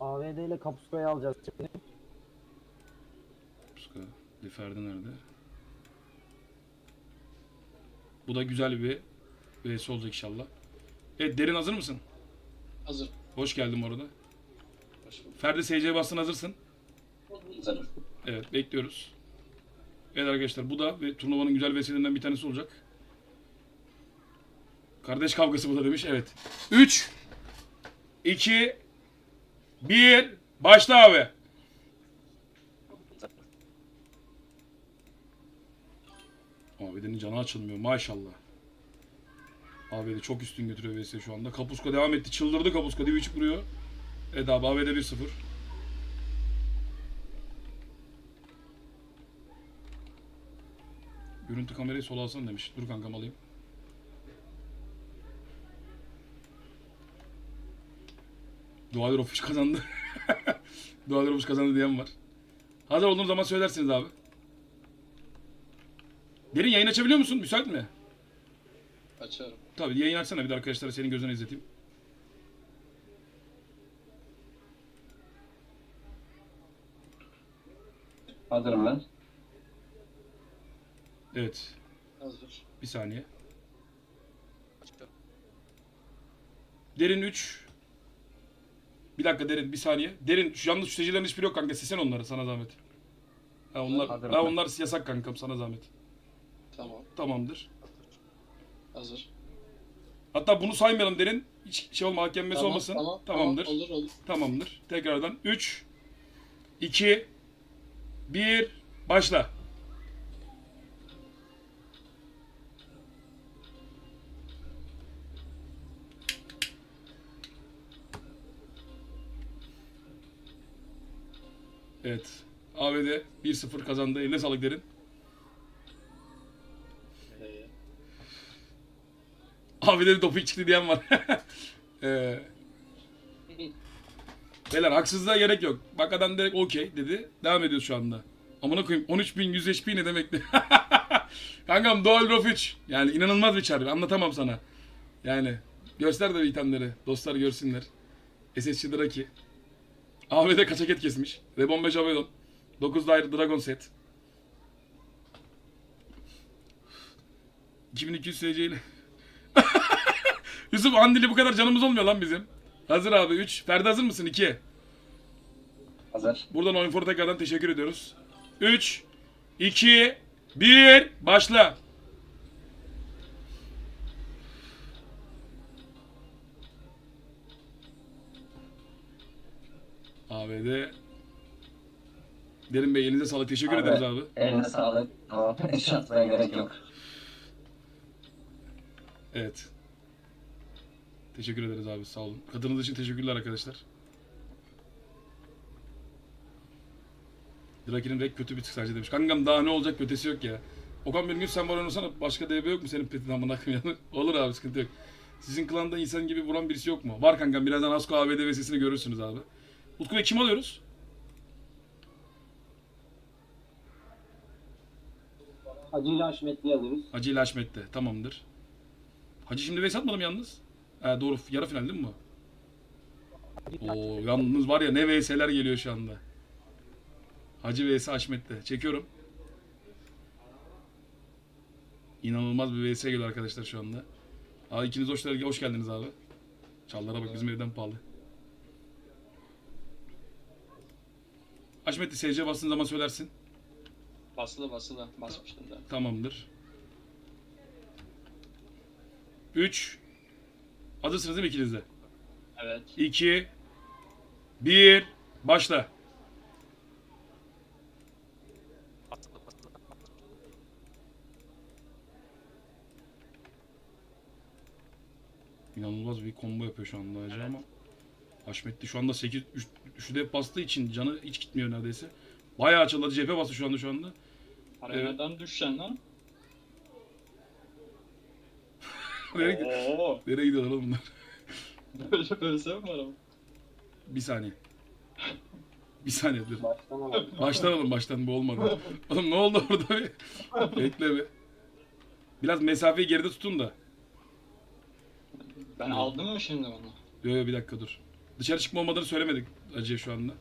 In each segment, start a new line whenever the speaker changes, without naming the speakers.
AVD ile Kapuska'yı alacağız şimdi.
Puska. Ferdi nerede? Bu da güzel bir vs olacak inşallah. Evet Derin hazır mısın?
Hazır.
Hoş geldin bu arada.
Hoş bulduk.
Ferdi SC bastın hazırsın.
Hazırım.
Evet bekliyoruz. Evet arkadaşlar bu da ve turnuvanın güzel vesilelerinden bir tanesi olacak. Kardeş kavgası bu da demiş. Evet. 3 2 1 Başla abi. Abidenin canı açılmıyor maşallah. Abide çok üstün götürüyor VS şu anda. Kapuska devam etti. Çıldırdı Kapuska. Divi vuruyor. Evet abi Abide 1-0. Görüntü kamerayı sola alsana demiş. Dur kankam alayım. Doğal Rofuş kazandı. Doğal Rofuş kazandı diyen var. Hazır olduğunuz zaman söylersiniz abi. Derin yayın açabiliyor musun? Müsait mi?
Açıyorum.
Tabii yayın açsana bir de arkadaşlara senin gözüne izleteyim.
Hazırım ben.
Evet.
Hazır.
Bir saniye.
Açıyorum.
Derin 3. Bir dakika Derin bir saniye. Derin şu yalnız şu seyircilerin hiçbiri yok kanka. Silsene onları sana zahmet. Ha onlar,
Hazırım
ha,
ben.
onlar yasak kankam sana zahmet.
Tamam.
Tamamdır.
Hazır.
Hatta bunu saymayalım derin. Hiç şey olma hakemmesi
Tamam,
olmasın.
Tamam.
Tamamdır.
Tamam, olur olur.
Tamamdır. Tekrardan 3 2 1 başla. Evet. ABD 1-0 kazandı. Eline sağlık derin. ABD'de doping çıktı diyen var. ee, Beyler haksızlığa gerek yok. Bak adam direkt okey dedi. Devam ediyoruz şu anda. Amına koyayım 13.100 HP ne demekti? Kankam Doğal Rof Yani inanılmaz bir çar. Anlatamam sana. Yani göster de itemleri. Dostlar görsünler. SSC Draki. AVD kaçak et kesmiş. Rebon 5 Avedon. 9 Dire Dragon set. 2200 SC ile. Yusuf Andili bu kadar canımız olmuyor lan bizim. Hazır abi 3. Ferdi hazır mısın? 2.
Hazır.
Buradan Oyunfor'a tekrardan teşekkür ediyoruz. 3, 2, 1, başla. ABD Derin Bey elinize sağlık. Teşekkür
Abi.
ederiz abi.
Eline sağlık. Tamam. Şartlara gerek yok.
Evet. Teşekkür ederiz abi. Sağ olun. Katılımınız için teşekkürler arkadaşlar. Draki'nin rek kötü bir tık sadece demiş. Kankam daha ne olacak ötesi yok ya. Okan bir gün sen var oynasana başka DB yok mu senin petin amına koyayım? Olur abi sıkıntı yok. Sizin klanda insan gibi vuran birisi yok mu? Var kankam birazdan Asko ABD VS'sini görürsünüz abi. Utku Bey kim alıyoruz?
Hacı ile Haşmetli'yi alıyoruz.
Hacı ile Haşmet'te. Tamamdır. Hacı şimdi vs atmadım yalnız. He doğru yarı final değil mi bu? Oo yalnız var ya ne vs'ler geliyor şu anda. Hacı vs Haşmet'te. Çekiyorum. İnanılmaz bir vs geliyor arkadaşlar şu anda. Abi ikiniz hoş, hoş geldiniz abi. Çallara bak bizim evden pahalı. Haşmet'te SC bastığın zaman söylersin.
basılı basılı. Basmıştım da.
Tamamdır. 3 Hazırsınız değil mi ikiniz de?
Evet.
2 1 Başla. İnanılmaz bir combo yapıyor şu anda Hacı ama Haşmetli şu anda 8 3 3'ü de bastı için canı hiç gitmiyor neredeyse. Bayağı açıldı cephe bastı şu anda şu anda.
Arenadan düşeceksin lan.
Nereye,
Oo.
nereye gidiyorlar oğlum bunlar?
Böyle böyle mi var ama?
Bir saniye. Bir saniye dur.
Baştan alalım.
Baştan bu olmadı. Oğlum ne oldu orada bir? Bekle bir. Biraz mesafeyi geride tutun da.
Ben aldım mı şimdi onu?
Yo yo bir dakika dur. Dışarı çıkma olmadığını söylemedik acıya şu anda.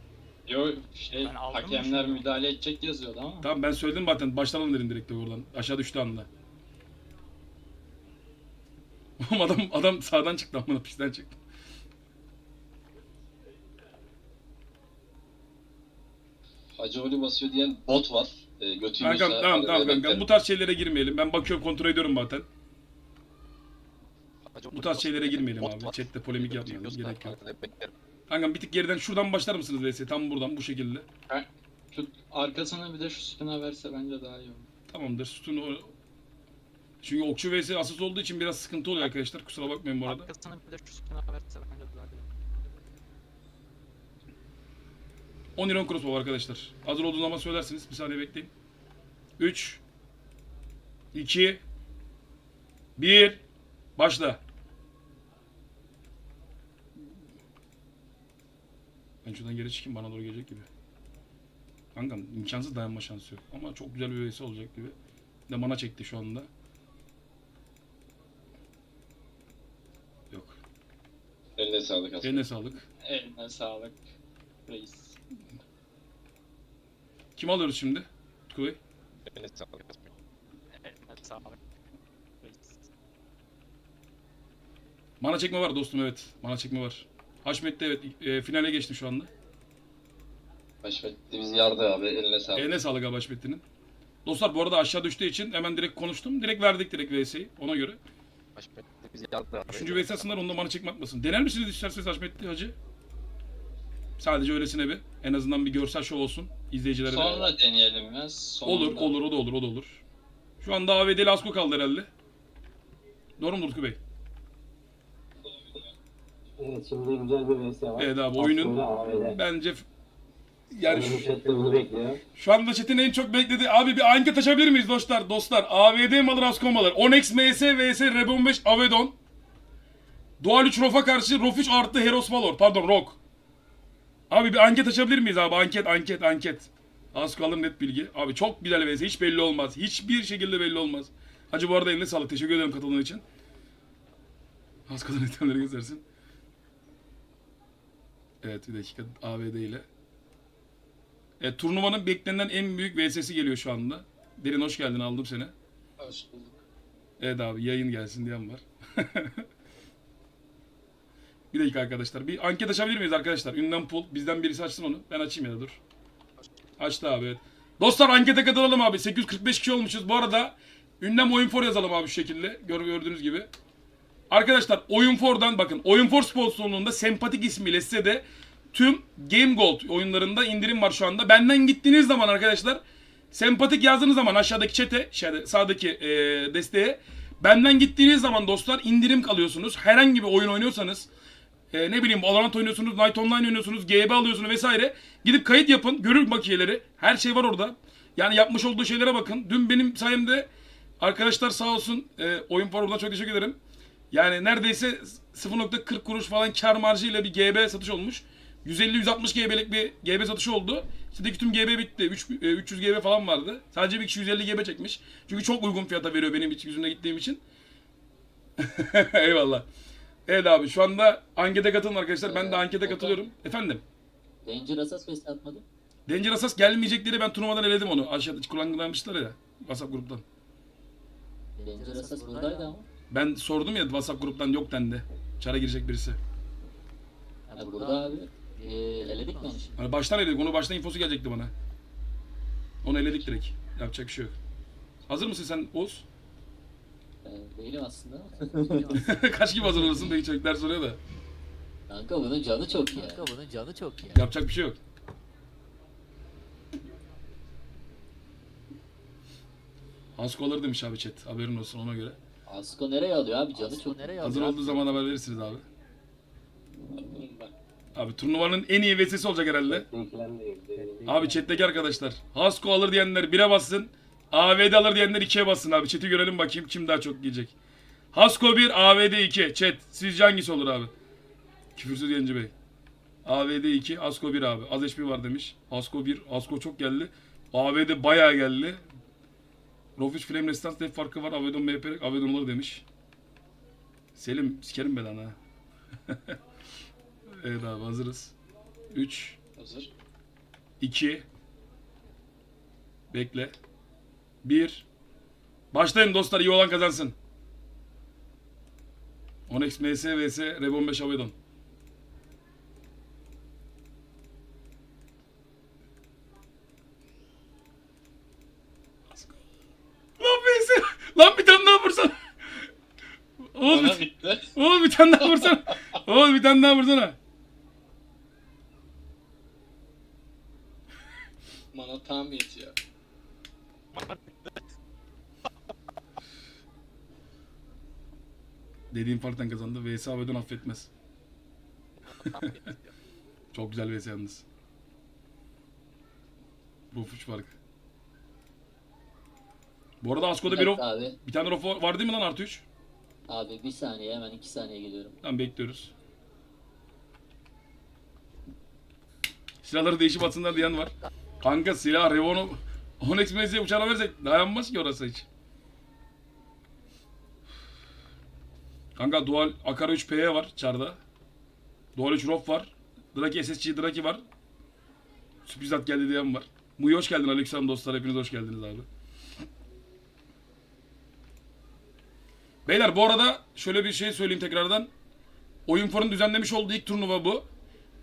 Yo şey
Ben aldım
hakemler
şunu.
müdahale edecek yazıyordu ama.
Tamam ben söyledim zaten. Başlayalım dedim direkt de oradan. Aşağı düştü anda. Oğlum adam adam sağdan çıktı amına pisten çıktı.
Hacı Oli basıyor diyen bot var. E.
Kankam tamam tamam kankam. Bu tarz şeylere girmeyelim. Ben bakıyorum kontrol ediyorum zaten. Bu tarz şeylere girmeyelim abi. Chatte polemik yapmayalım. Gerek yok. Kankam bir tık geriden şuradan başlar mısınız VS? Tam buradan bu şekilde.
Şu arkasına bir de şu sütuna verse bence daha iyi olur.
Tamamdır. Sütun o... Çünkü okçu vs asas olduğu için biraz sıkıntı oluyor arkadaşlar. Kusura bakmayın bu arada.
Arkasına bir de şu sütuna verse bence daha iyi.
10 iron crossbow arkadaşlar. Hazır olduğu zaman söylersiniz. Bir saniye bekleyin. 3 2 1 Başla. Ben şuradan geri çıkayım bana doğru gelecek gibi. Kankam imkansız dayanma şansı yok. Ama çok güzel bir vs olacak gibi. Bir De mana çekti şu anda. Yok.
Eline sağlık aslında.
Eline sağlık.
Eline sağlık. Reis.
Kim alıyoruz şimdi? Tutku Bey.
Eline sağlık. Reis.
Mana çekme var dostum evet. Mana çekme var. Haşmet'te evet e, finale geçti şu anda.
Haşmetli bizi yardı abi. Eline sağlık.
Eline sağlık abi Haşmet'inin. Dostlar bu arada aşağı düştüğü için hemen direkt konuştum. Direkt verdik direkt VS'yi ona göre. Üçüncü VS aslında onda mana çekme atmasın. Dener misiniz isterseniz Haşmetli Hacı? Sadece öylesine bir. En azından bir görsel şov olsun. izleyicilere de.
Sonra deneyelim ya. Sonunda.
Olur olur o da olur o da olur. Şu anda AVD'li Asko kaldı herhalde. Doğru mu Utku Bey?
Evet şimdi güzel bir VS var.
Evet abi,
Aslında
oyunun-
AVD.
Bence yani şu, şu anda chat'in en çok beklediği abi bir anket açabilir miyiz dostlar? Dostlar AVD mi alır Asko mu alır? Onyx MS vs Rebon 5 Avedon. Dual 3 Rof'a karşı Rof 3 artı Heros Valor. Pardon Rock. Abi bir anket açabilir miyiz abi? Anket anket anket. Asko alır net bilgi. Abi çok güzel vs. Hiç belli olmaz. Hiçbir şekilde belli olmaz. Hacı bu arada eline sağlık. Teşekkür ederim katıldığın için. Asko'dan itemleri göstersin. Evet bir dakika AVD ile. Evet, turnuvanın beklenen en büyük VS'si geliyor şu anda. Derin hoş geldin aldım seni.
Hoş bulduk.
Evet abi yayın gelsin diyen var. bir dakika arkadaşlar. Bir anket açabilir miyiz arkadaşlar? Ünlem pool. Bizden birisi açsın onu. Ben açayım ya da dur. Açtı abi evet. Dostlar ankete katılalım abi. 845 kişi olmuşuz. Bu arada ünlem oyun for yazalım abi şu şekilde. Gör, gördüğünüz gibi. Arkadaşlar Oyun For'dan bakın Oyun For sponsorluğunda sempatik ismiyle size de tüm Game Gold oyunlarında indirim var şu anda. Benden gittiğiniz zaman arkadaşlar sempatik yazdığınız zaman aşağıdaki çete, sağdaki e, desteğe benden gittiğiniz zaman dostlar indirim alıyorsunuz. Herhangi bir oyun oynuyorsanız e, ne bileyim Valorant oynuyorsunuz, Night Online oynuyorsunuz, GB alıyorsunuz vesaire. Gidip kayıt yapın, görür bakiyeleri. Her şey var orada. Yani yapmış olduğu şeylere bakın. Dün benim sayemde arkadaşlar sağ olsun e, Oyun For oradan çok teşekkür ederim. Yani neredeyse 0.40 kuruş falan kar marjıyla bir GB satış olmuş. 150-160 GB'lik bir GB satışı oldu. İçindeki tüm GB bitti. 3, e, 300 GB falan vardı. Sadece bir kişi 150 GB çekmiş. Çünkü çok uygun fiyata veriyor benim için yüzüne gittiğim için. Eyvallah. Evet abi şu anda ankete katılın arkadaşlar. Ben de ankete katılıyorum. Efendim.
Danger Asas Fest atmadı.
Danger Asas gelmeyecekleri ben turnuvadan eledim onu. Aşağıda kullanmışlar ya. WhatsApp gruptan.
Danger Asas buradaydı ama.
Ben sordum ya WhatsApp gruptan yok dendi. Çara girecek birisi.
Ya burada abi. Ee, eledik mi onu şimdi?
Hani baştan eledik. Onu baştan infosu gelecekti bana. Onu eledik direkt. Yapacak bir şey yok. Hazır mısın sen Oğuz?
Ee, değilim aslında.
Kaç gibi hazır olursun peki çocuklar soruyor da.
Kanka bunun canı çok ya.
Kanka bunun canı çok ya.
Yapacak bir şey yok. Hasko alır demiş abi chat. Haberin olsun ona göre.
Asko nereye alıyor abi canı
Asko
çok.
nereye
Hazır
alıyor?
olduğu zaman haber verirsiniz abi.
Bak,
Abi turnuvanın en iyi vesisi olacak herhalde. Abi chat'teki arkadaşlar. Hasko alır diyenler 1'e bassın. AVD alır diyenler 2'ye bassın abi. Chat'i görelim bakayım kim daha çok giyecek. Hasko 1, AVD 2. Chat sizce hangisi olur abi? Küfürsüz Yenci Bey. AVD 2, Hasko 1 abi. Az HP var demiş. Hasko 1, Hasko çok geldi. AVD bayağı geldi. Rofiç Flame Resistance def farkı var. Avedon MP, Avedon olur demiş. Selim sikerim belanı ha. Evet abi hazırız. 3,
Hazır.
2, bekle. 1, başlayın dostlar iyi olan kazansın. Onyx MS vs Rebon 5 Avedon. Lan VS! Lan bir tane daha vursana. Oğlum,
Bana
bir,
bitti.
oğlum bir tane daha vursana. Oğlum bir tane daha vursana.
Bana tam yetiyor.
Dediğim farktan kazandı. VS Avedon affetmez. Çok güzel VS yalnız. Rof 3 fark. Bu arada Asko'da bir, rof,
abi.
bir tane rof var değil mi lan artı 3?
Abi bir saniye hemen iki saniye geliyorum.
Tamam bekliyoruz. Silahları değişip atsınlar diyen var. Kanka silah Revon'u Onyx MS'ye uçağına versek dayanmaz ki orası hiç. Kanka Dual Akara 3 PE var çarda. Dual 3 ROF var. Draki SSG Draki var. Sürpriz at geldi diyen var. Muyi hoş geldin Aleykümselam dostlar. Hepiniz hoş geldiniz abi. Beyler bu arada şöyle bir şey söyleyeyim tekrardan. Oyun For'un düzenlemiş olduğu ilk turnuva bu.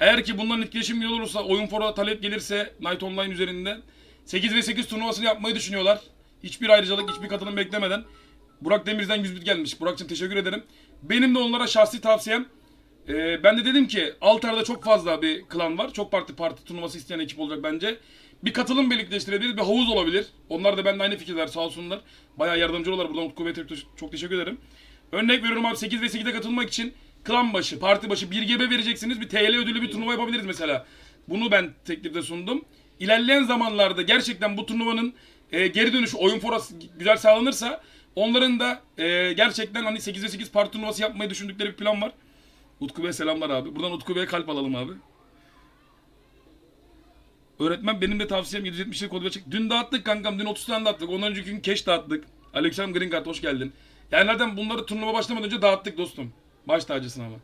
Eğer ki bunların etkileşim iyi olursa, Oyun For'a talep gelirse Night Online üzerinden 8 ve 8 turnuvasını yapmayı düşünüyorlar. Hiçbir ayrıcalık, hiçbir katılım beklemeden. Burak Demir'den 100 bit gelmiş. Burak'cığım teşekkür ederim. Benim de onlara şahsi tavsiyem ee, ben de dedim ki Altar'da çok fazla bir klan var. Çok parti parti turnuvası isteyen ekip olacak bence. Bir katılım birlikleştirebiliriz. Bir havuz olabilir. Onlar da benimle aynı fikirler sağ olsunlar. Bayağı yardımcı olurlar. Buradan Utku ve çok teşekkür ederim. Örnek veriyorum abi 8 ve 8'e katılmak için klan başı, parti başı 1 GB vereceksiniz. Bir TL ödülü bir turnuva yapabiliriz mesela. Bunu ben teklifte sundum. İlerleyen zamanlarda gerçekten bu turnuvanın e, geri dönüşü oyun forası güzel sağlanırsa onların da e, gerçekten hani 8 ve 8 parti turnuvası yapmayı düşündükleri bir plan var. Utku Bey'e selamlar abi. Buradan Utku Bey'e kalp alalım abi. Öğretmen benim de tavsiyem 770'lik kodu çek. Dün dağıttık kankam. Dün 30 tane dağıttık. Ondan önceki gün keş dağıttık. Aleykümselam Green Card hoş geldin. Yani nereden bunları turnuva başlamadan önce dağıttık dostum. Baş tacısın ama.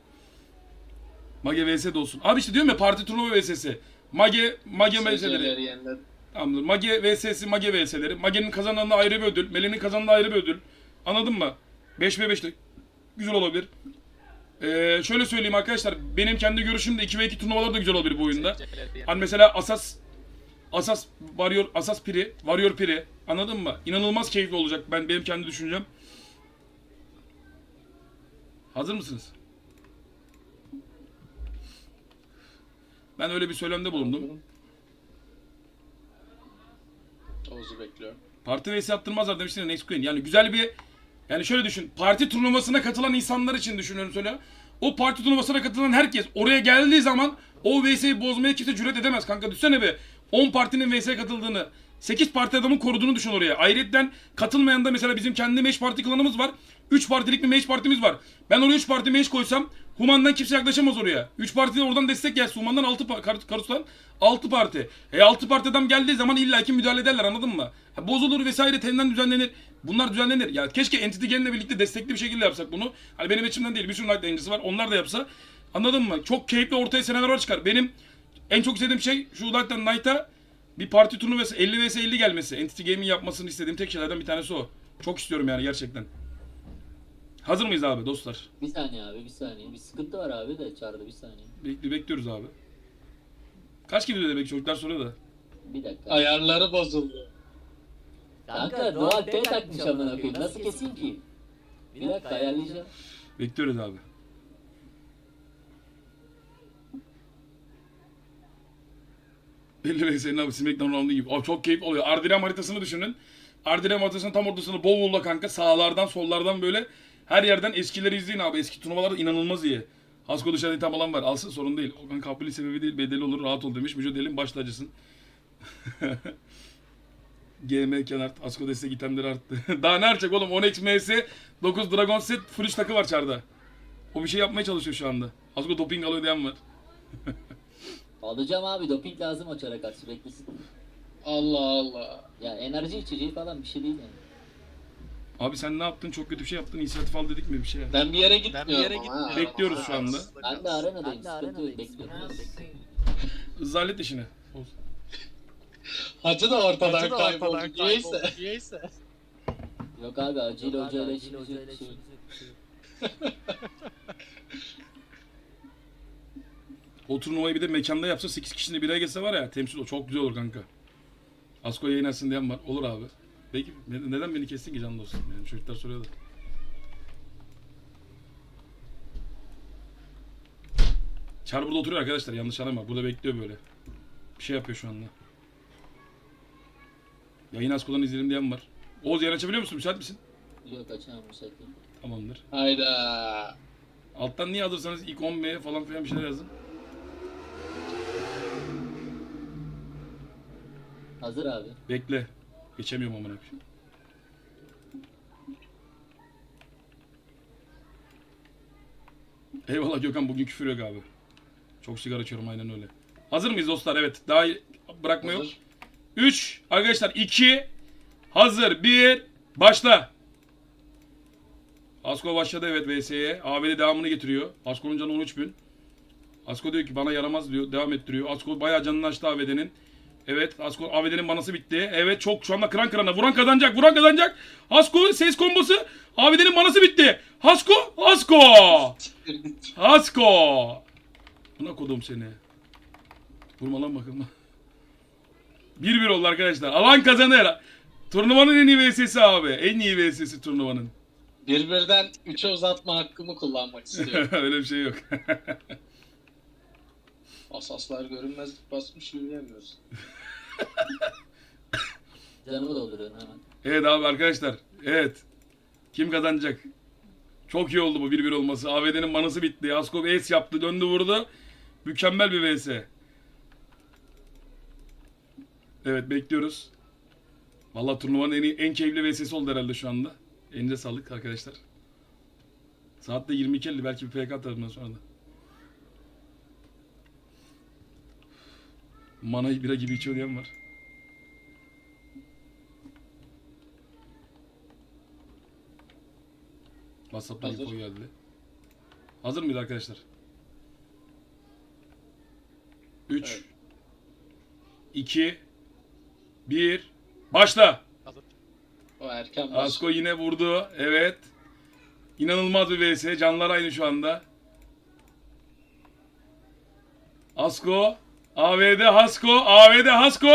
Mage vs de olsun. Abi işte diyorum ya parti turnuva vs'si. Mage, Mage vs'leri. Tamamdır. Mage vs'si, Mage vs'leri. Mage'nin kazananına ayrı bir ödül. Mele'nin kazananına ayrı bir ödül. Anladın mı? 5 ve 5'te güzel olabilir. Ee, şöyle söyleyeyim arkadaşlar. Benim kendi görüşüm de 2 ve 2 turnuvalar da güzel olabilir bu oyunda. Hani mesela Asas Asas Warrior Asas Piri, Warrior Piri anladın mı? İnanılmaz keyifli olacak. Ben benim kendi düşüncem. Hazır mısınız? Ben öyle bir söylemde bulundum.
Oğuz'u bekliyorum.
Parti vs attırmazlar demiştin Next Queen. Yani güzel bir yani şöyle düşün. Parti turnuvasına katılan insanlar için düşünüyorum söyle. O parti turnuvasına katılan herkes oraya geldiği zaman o VS'yi bozmaya kimse cüret edemez kanka. Düşsene be. 10 partinin VS'ye katıldığını, 8 parti adamın koruduğunu düşün oraya. Ayrıca katılmayan da mesela bizim kendi meş parti klanımız var. 3 partilik bir meş partimiz var. Ben oraya 3 parti meş koysam Human'dan kimse yaklaşamaz oraya. 3 parti de oradan destek gelsin. Human'dan 6 pa- Kar- Karus'tan 6 parti. E 6 parti adam geldiği zaman illaki müdahale ederler anladın mı? Ha, bozulur vesaire telinden düzenlenir. Bunlar düzenlenir. Ya keşke Entity Game'le birlikte destekli bir şekilde yapsak bunu. Hani benim içimden değil. Bir sürü Night yayıncısı var. Onlar da yapsa. Anladın mı? Çok keyifli ortaya senaryolar çıkar. Benim en çok istediğim şey şu Light'tan Night'a bir parti turnuvası 50 vs 50 gelmesi. Entity Game'in yapmasını istediğim tek şeylerden bir tanesi o. Çok istiyorum yani gerçekten. Hazır mıyız abi dostlar?
Bir saniye abi bir saniye. Bir sıkıntı var abi de çağırdı bir saniye.
Bekli bekliyoruz abi. Kaç gibi demek çocuklar soruyor da.
Bir dakika.
Ayarları bozuldu.
Kanka doğal T takmış amına koyayım. Nasıl keseyim ki? Bir dakika ayarlayacağım.
Bekliyoruz abi. Belli ve senin abi Smackdown roundu gibi. Abi çok keyifli oluyor. Ardilem haritasını düşünün. Ardilem haritasının tam ortasını Bowl'la kanka sağlardan sollardan böyle her yerden eskileri izleyin abi. Eski turnuvalar inanılmaz iyi. Hasko dışarıda tam alan var. Alsın sorun değil. Okan kapili sebebi değil. Bedeli olur rahat ol demiş. Mücadelenin başlacısın. GM kenar Asko destek itemleri arttı. Daha ne artacak oğlum? 10x MS 9 Dragon Set üç takı var çarda. O bir şey yapmaya çalışıyor şu anda. Asko doping alıyor diyen var.
Alacağım abi doping lazım o çara karşı beklesin.
Allah Allah.
Ya enerji içeceği falan bir şey değil yani.
Abi sen ne yaptın? Çok kötü bir şey yaptın. İnisiyatif al dedik mi bir şey?
Ben bir yere
Ben
gitmiyorum
bir yere
ama
gitmiyorum.
Bekliyoruz şu anda.
Ben de arenadayım. Sıkıntı yok. Bekliyorum.
Hızlı hallet işini.
Hacı da ortadan
Hacı da ortadan
kayboldu.
kayboldu.
Niyeyse.
Niyeyse.
Yok abi acil hocayla işimiz yok. bir şey yok.
O turnuvayı bir de mekanda yapsa 8 kişinin bir araya gelse var ya temsil o çok güzel olur kanka. Asko yayın açsın diyen var. Olur abi. Peki ne- neden beni kestin ki can dostum? Yani çocuklar soruyorlar. Çar burada oturuyor arkadaşlar yanlış anlama. Burada bekliyor böyle. Bir şey yapıyor şu anda. Yayın Asko'dan izleyelim diyen var. Oğuz yayın açabiliyor musun? Müsait misin?
Yok açamam müsait.
Tamamdır.
Hayda.
Alttan niye alırsanız ilk 10B falan filan bir şeyler yazın.
Hazır abi.
Bekle. Geçemiyorum amına koyayım. Eyvallah Gökhan bugün küfür yok abi. Çok sigara içiyorum aynen öyle. Hazır mıyız dostlar? Evet. Daha bırakma yok.
Hazır.
3 arkadaşlar 2 hazır 1 başla. Asko başladı evet VS'ye. ABD devamını getiriyor. Asko'nun canı 13 bin. Asko diyor ki bana yaramaz diyor. Devam ettiriyor. Asko bayağı canını açtı ABD'nin. Evet Asko ABD'nin manası bitti. Evet çok şu anda kıran kırana. Vuran kazanacak. Vuran kazanacak. Asko ses kombosu. ABD'nin manası bitti. Hasko. Asko. Hasko. Buna kodum seni. Vurma lan bakın. 1-1 oldu arkadaşlar. Alan kazanır. Turnuvanın en iyi VS'si abi. En iyi VS'si turnuvanın.
Birbirden 3'e uzatma hakkımı kullanmak istiyorum.
Öyle bir şey yok.
Asaslar görünmezlik basmış yürüyemiyorsun.
Canımı dolduruyorum hemen.
evet abi arkadaşlar. Evet. Kim kazanacak? Çok iyi oldu bu 1-1 olması. AVD'nin manası bitti. Askov ace yaptı. Döndü vurdu. Mükemmel bir VS. Evet bekliyoruz. Vallahi turnuvanın en, iyi, en keyifli VS'si oldu herhalde şu anda. Elinize sağlık arkadaşlar. Saatte 22.50 belki bir PK atarım sonra da. Manayı bira gibi içiyor diyen var. WhatsApp'tan
Hazır.
info geldi. Hazır mıyız arkadaşlar? 3
Evet.
2 1 Başla.
O erken baş.
Asko yine vurdu. Evet. İnanılmaz bir vs. Canlar aynı şu anda. Asko. AVD Hasko. AVD Hasko.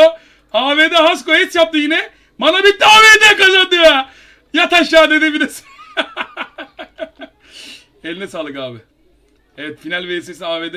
AVD Hasko et yaptı yine. Mana bitti AVD kazandı ya. Yat aşağı dedi bir de. Eline sağlık abi. Evet final vs'si AVD.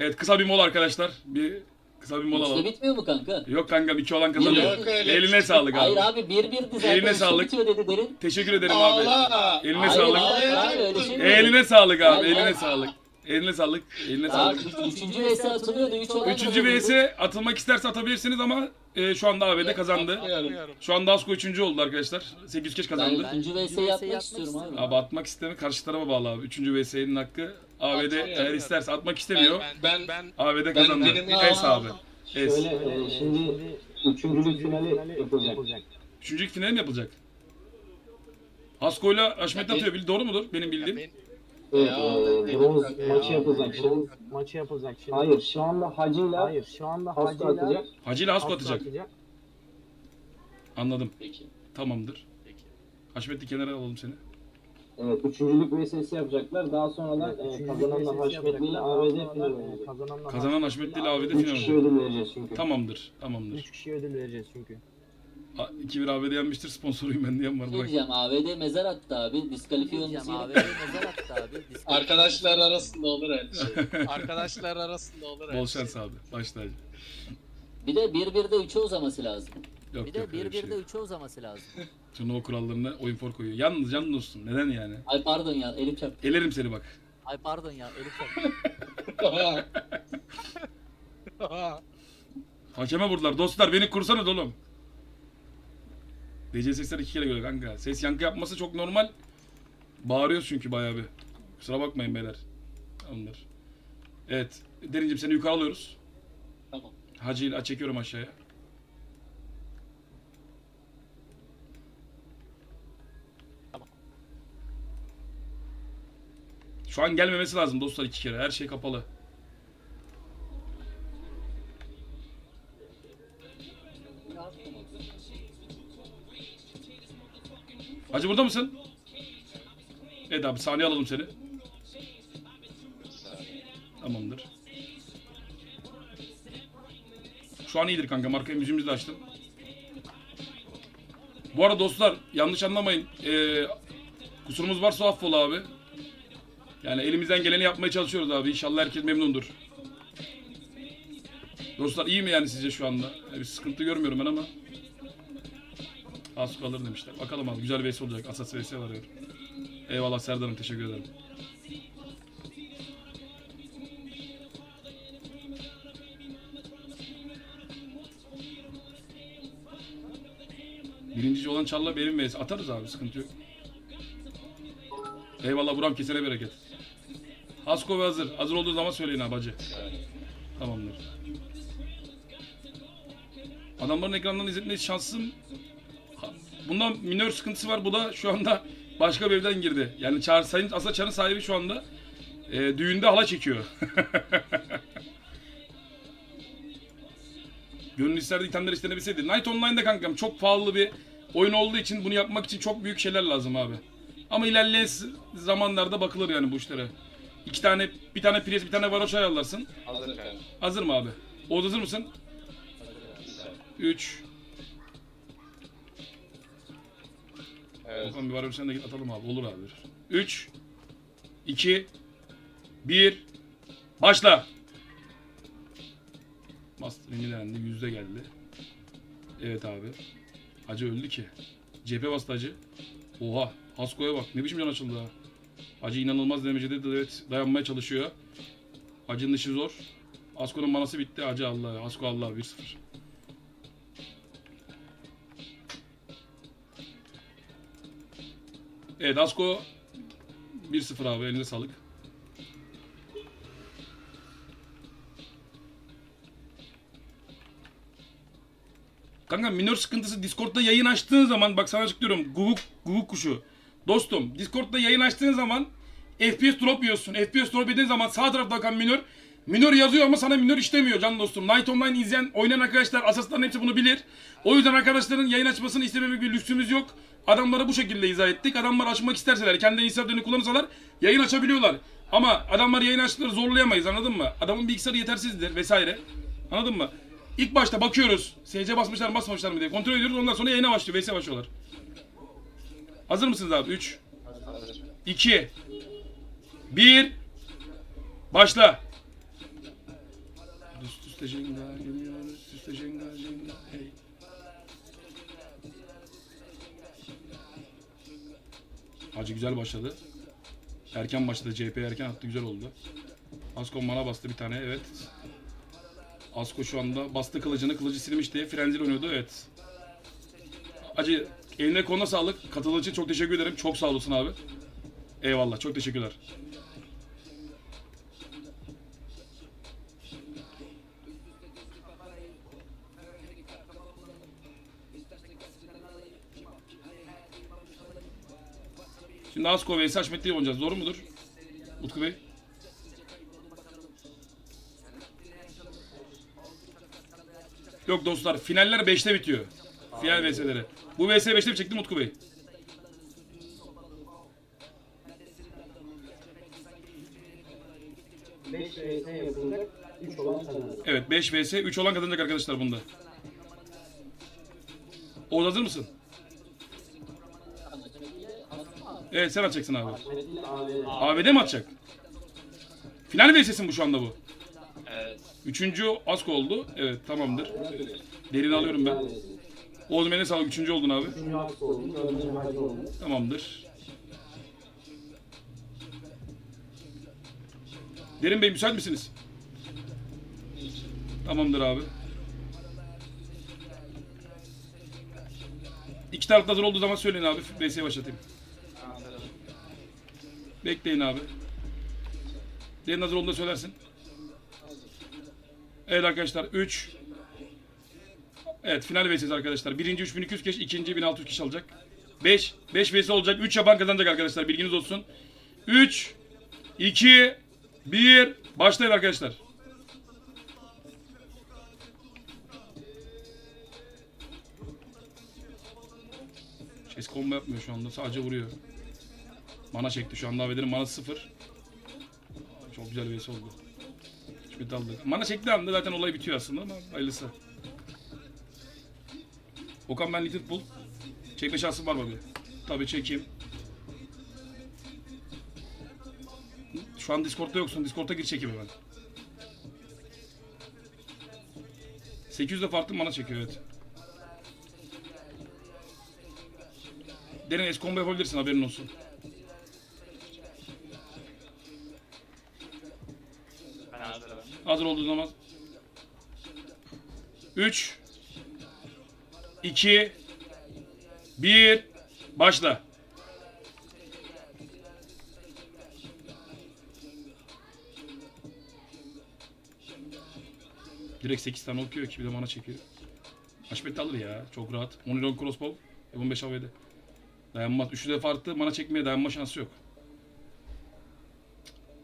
Evet kısa bir mola arkadaşlar. Bir kısa bir mola alalım.
bitmiyor mu kanka?
Yok kanka iki olan kazanıyor.
Yok öyle.
Eline sağlık
Hayır
abi.
abi bir birdi zaten.
Eline sağlık.
Bitiyor dedi derin.
Teşekkür ederim abi.
Allah!
Eline
Hayır,
sağlık.
hayır, hayır, öyle şey mi?
Eline sağlık abi. Eline sağlık. Eline sağlık. Eline
Daha
sağlık.
üç- üçüncü vs atılıyordu. Üç olan
Üçüncü
kazanıyordu.
vs atılmak isterse atabilirsiniz ama e, şu anda ABD kazandı.
Atmıyorum.
Atmıyorum.
Şu anda Asko üçüncü oldu arkadaşlar. 800 kez
Ben
kazandı.
üçüncü vs'yi yapmak istiyorum abi.
Abi atmak isteme karşı tarafa bağlı abi. Üçüncü vs'nin hakkı ABD eğer isterse atmak istemiyor.
Ben,
Ben
ABD
ben
kazandı.
benim
Es abi. Es.
Şöyle e, şimdi üçüncülük finali yapılacak.
Üçüncü final mi yapılacak? Hasko'yla Haşmet atıyor. Bil- Doğru mudur? Benim
ya
bildiğim.
ben,
Evet,
Ya,
e, bronz maçı yapılacak şimdi.
Bronz maçı yapılacak şimdi.
Hayır şu anda Hacı'yla
Hayır şu anda
Hasko
Hacı ile
atacak.
Hacı ile Hasko
Hasko
atacak. Anladım.
Peki.
Tamamdır.
Peki.
Haşmet'i kenara alalım seni.
Evet, üçüncülük VS'si yapacaklar. Daha sonradan
Evet,
e,
üçüncü
kazananla Haşmetli ile
yapacaklar.
ABD
Daha
final
sonra, e,
oynayacak.
Kazananla
Kazanan Haşmetli ile
Üç
final
kişi
olacak.
ödül vereceğiz çünkü.
Tamamdır. Tamamdır.
3 kişiye ödül vereceğiz çünkü.
2-1 ABD yenmiştir. Sponsoruyum ben diyen var.
Ne
Bak.
diyeceğim AVD mezar attı abi. Diskalifiye olması
Diyeceğim
gerekiyor.
mezar attı abi. Disk-
Arkadaşlar arasında olur öyle şey.
arkadaşlar arasında olur.
Bol
öyle
şans
şey.
abi. Başla hacı.
Bir de 1-1'de 3'e uzaması lazım.
Yok
Bir de
yok öyle bir
1-1'de
şey. yok.
3'e uzaması lazım.
Turnuva kurallarına oyun for koyuyor. Yalnız can dostum. Neden yani?
Ay pardon ya elim çarptı.
Elerim seni bak.
Ay pardon ya Elif Hanım.
Hakeme vurdular. Dostlar beni kursanız oğlum. DC sesleri iki kere göre kanka. Ses yankı yapması çok normal. Bağırıyor çünkü bayağı bir. Kusura bakmayın beyler. Tamamdır. Evet. Derincim seni yukarı alıyoruz.
Tamam.
Hacı'yı çekiyorum aşağıya. Tamam. Şu an gelmemesi lazım dostlar iki kere. Her şey kapalı. Hacı burada mısın? Evet abi saniye alalım seni. Tamamdır. Şu an iyidir kanka. Marka müziğimizi de açtım. Bu arada dostlar yanlış anlamayın. Ee, kusurumuz varsa affola abi. Yani elimizden geleni yapmaya çalışıyoruz abi. İnşallah herkes memnundur. Dostlar iyi mi yani sizce şu anda? Bir sıkıntı görmüyorum ben ama. Az kalır demişler. Bakalım abi güzel bir vs olacak. Asas vs var diyor. Eyvallah Serdar'ım teşekkür ederim. Birinci olan Çalla benim vs. Atarız abi sıkıntı yok. Eyvallah Buram kesene bereket. Hasko ve hazır. Hazır olduğu zaman söyleyin abi hacı. Tamamdır. Adamların ekrandan izletme şansım Ha, Bundan minör sıkıntısı var. Bu da şu anda başka bir evden girdi. Yani Çağrı Sayın aslında Çağrı'nın sahibi şu anda e, düğünde hala çekiyor. Gönül isterdi itemler istenebilseydi. Night Online'da kankam çok pahalı bir oyun olduğu için bunu yapmak için çok büyük şeyler lazım abi. Ama ilerleyen zamanlarda bakılır yani bu işlere. İki tane, bir tane pres, bir tane varoş ayarlarsın.
Hazır.
Hazır mı abi? Oğuz hazır mısın? 3.
Evet.
Okan bir varoş sen de git atalım abi. Olur abi. 3. 2. 1. Başla. Master yenilendi. Yüzde geldi. Evet abi. Hacı öldü ki. Cephe bastı hacı. Oha. Hasko'ya bak. Ne biçim can açıldı ha. Hacı inanılmaz derecede de evet dayanmaya çalışıyor. Hacı'nın işi zor. Asko'nun manası bitti. Hacı Allah. Asko Allah 1-0. Evet Asko 1-0 abi elinize sağlık. Kanka minör sıkıntısı Discord'da yayın açtığın zaman bak sana açıklıyorum Guguk, Guguk kuşu. Dostum Discord'da yayın açtığın zaman FPS drop yiyorsun. FPS drop yediğin zaman sağ tarafta bakan minör Minör yazıyor ama sana minör işlemiyor can dostum. Night Online izleyen, oynayan arkadaşlar, asasların hepsi bunu bilir. O yüzden arkadaşların yayın açmasını istememek bir lüksümüz yok. Adamlara bu şekilde izah ettik. Adamlar açmak isterseler, kendi inisiyatiflerini kullanırsalar yayın açabiliyorlar. Ama adamlar yayın açtıkları zorlayamayız anladın mı? Adamın bilgisayarı yetersizdir vesaire. Anladın mı? İlk başta bakıyoruz. SC basmışlar mı basmamışlar mı diye kontrol ediyoruz. Ondan sonra yayına başlıyor. VS başlıyorlar. Hazır mısınız abi? 3
Hazır.
2 1 Başla. Üst üste jenga geliyor, üst üste jenga jenga hey. Hacı güzel başladı. Erken başladı. CP erken attı. Güzel oldu. Asko mana bastı bir tane. Evet. Asko şu anda bastı kılıcını. Kılıcı silmişti. Frenzil oynuyordu. Evet. Hacı eline koluna sağlık. Katıldığın için çok teşekkür ederim. Çok sağ olasın abi. Eyvallah. Çok teşekkürler. Şimdi Asko vs Haşmetli'yi oynayacağız. Doğru mudur? Utku Bey. Yok dostlar finaller 5'te bitiyor. Final vs'leri. Bu vs 5'te bitecekti mi Utku Bey?
Beş vs yapılacak. 3 olan kazanır.
Evet 5 vs 3 olan kazanacak arkadaşlar bunda. Oğuz hazır mısın? Evet sen atacaksın abi. ABD mi atacak? Final vs'sin bu şu anda bu.
Evet.
Üçüncü Asko oldu. Evet tamamdır. Derini alıyorum ben. Oğuz eline sağlık. Üçüncü oldun abi. Tamamdır. Derin Bey müsait misiniz? Tamamdır abi. İki tarafta hazır olduğu zaman söyleyin abi. VS'ye başlatayım. Bekleyin abi. Derin hazır olduğunda söylersin. Evet arkadaşlar 3 Evet final VS'si arkadaşlar. Birinci 3200 kişi, ikinci 1600 kişi alacak. 5 5 vs olacak. 3 yapan kazanacak arkadaşlar. Bilginiz olsun. 3 2, 1. Başlayın arkadaşlar. Chase combo yapmıyor şu anda. Sadece vuruyor. Mana çekti şu anda. Avedir'in manası sıfır. Çok güzel bir oldu. Hiçbir aldık. Mana çektiği anda zaten olay bitiyor aslında ama hayırlısı. Okan ben Little Pool. Çekme şansım var mı abi? Tabii çekeyim. Şu an Discord'da yoksun. Discord'a gir çekeyim hemen. 800 de farklı mana çekiyor evet. Derin S-combo yapabilirsin haberin olsun. Hazır olduğu zaman. 3 2 1 Başla. Direkt 8 tane okuyor ki bir de mana çekiyor. Haşmet alır ya. Çok rahat. Monilon crossbow. F15 AVD. Dayanmaz. Üçlü de farklı. Mana çekmeye dayanma şansı yok.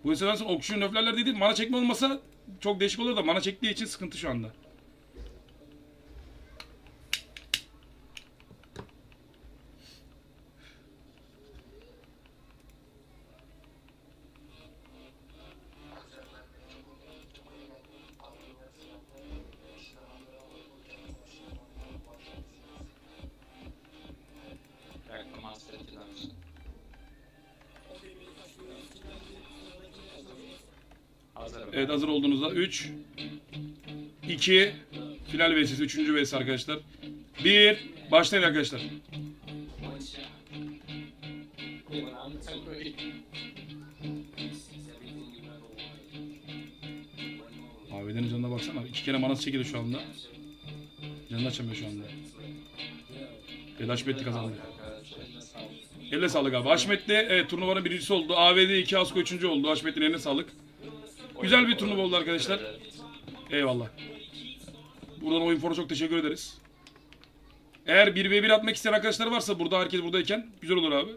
Bu sonra okşuyu nöflerler dedi. Mana çekme olmasa çok değişik olur da mana çektiği için sıkıntı şu anda. Evet hazır olduğunuzda 3 2 final vs 3. vs arkadaşlar. 1 başlayın arkadaşlar. Abilerin canına baksana. iki kere manası çekildi şu anda. Canını açamıyor şu anda. Evet Haşmetli kazandı. Eline sağlık abi. Haşmetli evet turnuvanın birincisi oldu. AVD 2 Asko 3. oldu. Haşmetli'nin eline sağlık. Güzel bir turnuva oldu arkadaşlar. Eyvallah. Buradan oyun fonu çok teşekkür ederiz. Eğer 1v1 atmak isteyen arkadaşlar varsa burada herkes buradayken güzel olur abi.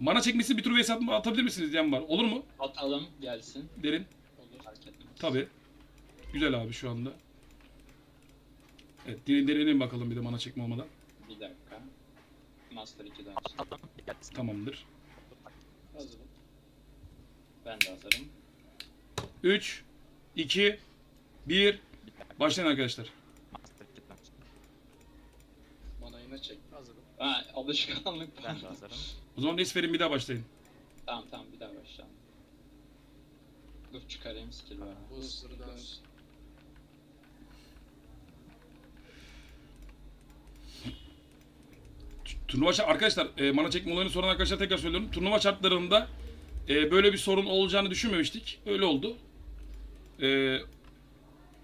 Mana çekmesi bir tur vs atabilir misiniz diyen var. Olur mu?
Atalım gelsin.
Derin.
Olur. Fark etmez.
Tabi. Güzel abi şu anda. Evet derin deneyelim bakalım bir de mana çekme olmadan.
Bir dakika. Master 2 dönsün.
Tamamdır.
Hazırım. Ben de hazırım.
3 2 1 Başlayın arkadaşlar.
Bana yine çek. Hazırım.
Ha, alışkanlık.
Ben de hazırım.
O zaman res verin bir daha başlayın.
Tamam tamam bir daha başlayalım. Dur çıkarayım skill var.
Booster dönsün.
Turnuva şart- arkadaşlar e, mana çekme olayını soran arkadaşlar tekrar söylüyorum. Turnuva şartlarında e, böyle bir sorun olacağını düşünmemiştik. Öyle oldu. E,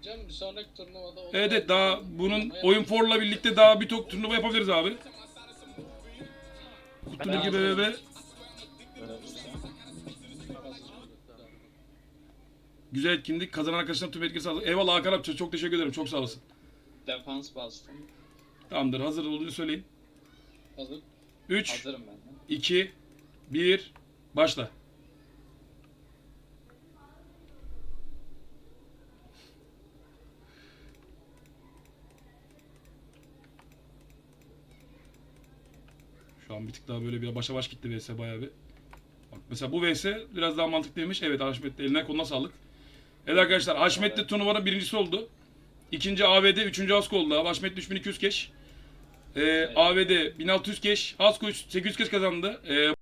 Cem bir sonraki turnuvada olur.
evet evet daha bunun oyun forla birlikte daha birçok turnuva yapabiliriz abi. Kutu Ligi. BBB güzel etkinlik. Kazanan arkadaşlar tüm etkisi sağlık. Eyvallah Hakan abi çok teşekkür ederim. Çok sağ olasın.
Defans bastım.
Tamamdır. Hazır olduğunu söyleyin.
Hazır.
3
Hazırım ben de.
2 1 Başla. Şu an bir tık daha böyle bir başa baş gitti VS bayağı bir. Bak mesela bu VS biraz daha mantıklıymış. Evet Haşmetli eline koluna sağlık. Evet arkadaşlar Haşmetli turnuvanın birincisi oldu. İkinci AVD, üçüncü Asko oldu. abi. Haşmetli 3200 keş. Ee, AVD 1600 keş. Asko 800 keş kazandı. Ee,